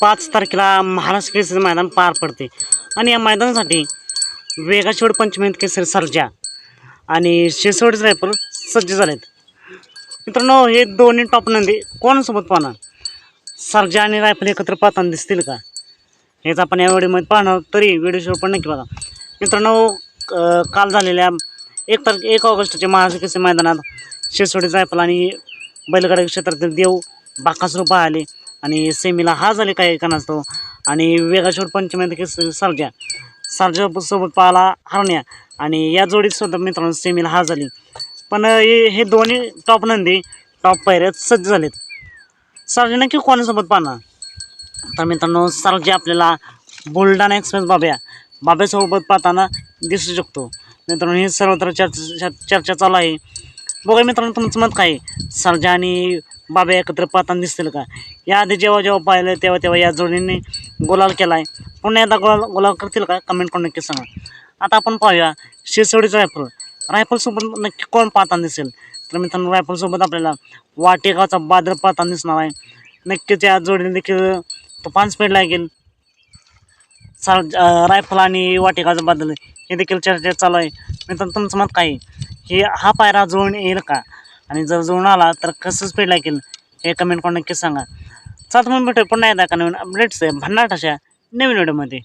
पाच तारखेला महाराष्ट्र केसरी मैदान पार पडते. आणि या मैदानासाठी वेगाशिवड पंचमेंत केसरी सर्जा आणि शेसवड रायफल सज्ज झालेत. मित्रांनो हे दोन्ही टॉप नंदी कोणासोबत पाहणार? सर्जा आणि रायफल एकत्र पाहताना दिसतील का? हेच आपण या व्हिडिओमध्ये पाहणार तरी व्हिडिओ शेवट पण नक्की बघा. मित्रांनो काल झालेल्या एक तारखे एक ऑगस्टच्या महाराष्ट्र केसरी मैदानात शेसवडी रायफल आणि बैलगाडी क्षेत्रातील देव बाकासरूप पाहिले आणि सेमीला हा झाले काही कारणास्तव आणि वेगाशोर पंचमेंत केसरी सर्जा सर्जा सोबत पाहाला हरण्या. आणि या जोडीत सुद्धा मित्रांनो सेमीला हा झाली. पण हे दोन्ही टॉप नंदी टॉप पायऱ्यात सज्ज झालेत. सर्जा नक्की कोणासोबत पाहणार? तर मित्रांनो सर्जा आपल्याला बुलढाणा एक्सप्रेस बाब्या बाब्यासोबत पाहताना दिसू शकतो. मित्रांनो हे सर्वत्र चर्चा चर्चा चालू आहे. बघा मित्रांनो तुमचं मत काय सरजा सर्जा आणि बाब्या एकत्र पाहताना दिसतील का? याआधी जेव्हा जेव्हा पाहिलं तेव्हा तेव्हा या जोडीने गुलाल केला आहे पुन्हा एकदा गुलाल गुलाल करतील का? कमेंट करून नक्की सांगा. आता आपण पाहूया शिरसोडीचं रायफल रायफलसोबत नक्की कोण पाहताना दिसेल? तर मित्रांनो रायफलसोबत आपल्याला वाटेगावचा बादल पाहताना दिसणार आहे. नक्कीच या जोडीने देखील तुफान स्पीड लागेल सा रायफल आणि वाटेगावचा बादल हे देखील चर्चा चालू आहे. मित्रांनो तुमचं मत काय आहे? हे हा पायरा जुळून येईल का? आणि जर जुळून आला तर कसं स्पीड लागेल हे कमेंट करून नक्कीच सांगा. चालतं मग भेटू पुन्हा एकदा का नवीन अपडेट्स आहे भन्नाट अशा नवीन व्हिडिओमध्ये